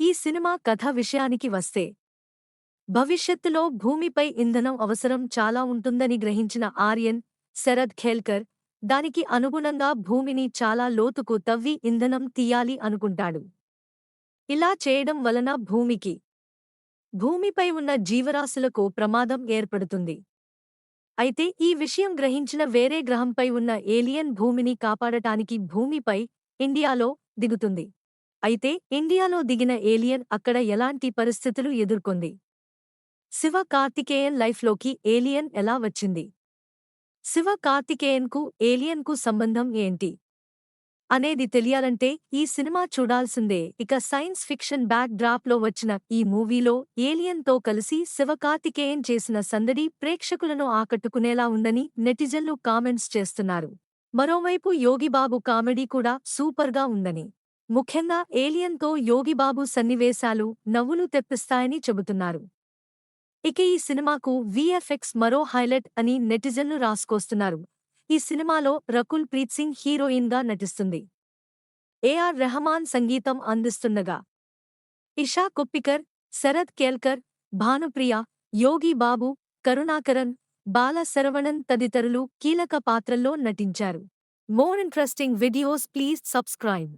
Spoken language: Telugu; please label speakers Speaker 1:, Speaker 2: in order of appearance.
Speaker 1: ఈ సినిమా కథ విషయానికి వస్తే భవిష్యత్తులో భూమిపై ఇంధనం అవసరం చాలా ఉంటుందని గ్రహించిన ఆర్యన్ శరద్ ఖేల్కర్ దానికి అనుగుణంగా భూమిని చాలా లోతుకు తవ్వి ఇంధనం తీయాలి అనుకుంటాడు. ఇలా చేయడం వలన భూమికి భూమిపై ఉన్న జీవరాశులకు ప్రమాదం ఏర్పడుతుంది. అయితే ఈ విషయం గ్రహించిన వేరే గ్రహంపై ఉన్న ఏలియన్ భూమిని కాపాడటానికి భూమిపై ఇండియాలో దిగుతుంది. అయితే ఇండియాలో దిగిన ఏలియన్ అక్కడ ఎలాంటి పరిస్థితులు ఎదుర్కొంది? శివ కార్తికేయన్ లైఫ్లోకి ఏలియన్ ఎలా వచ్చింది? శివ కార్తికేయన్కు ఏలియన్కు సంబంధం ఏంటి? అనేది తెలియాలంటే ఈ సినిమా చూడాల్సిందే. ఇక సైన్స్ ఫిక్షన్ బ్యాక్ డ్రాప్లో వచ్చిన ఈ మూవీలో ఏలియన్తో కలిసి శివకార్తికేయన్ చేసిన సందడి ప్రేక్షకులను ఆకట్టుకునేలా ఉందని నెటిజన్లు కామెంట్స్ చేస్తున్నారు. మరోవైపు యోగిబాబు కామెడీ కూడా సూపర్గా ఉందని. ముఖ్యంగా ఏలియన్తో యోగిబాబు సన్నివేశాలు నవ్వులు తెప్పిస్తాయని చెబుతున్నారు. ఇక ఈ సినిమాకు విఎఫ్ఎక్స్ మరో హైలైట్ అని నెటిజన్లు రాసుకొస్తున్నారు. ఈ సినిమాలో రకుల్ ప్రీత్ సింగ్ హీరోయిన్గా నటిస్తుంది. ఏఆర్ రెహమాన్ సంగీతం అందిస్తుండగా. ఇషా కొప్పికర్ శరద్ కేల్కర్ భానుప్రియ యోగి బాబు కరుణాకరన్ బాల శరవణన్ తదితరులు కీలక పాత్రల్లో నటించారు. More interesting videos please subscribe.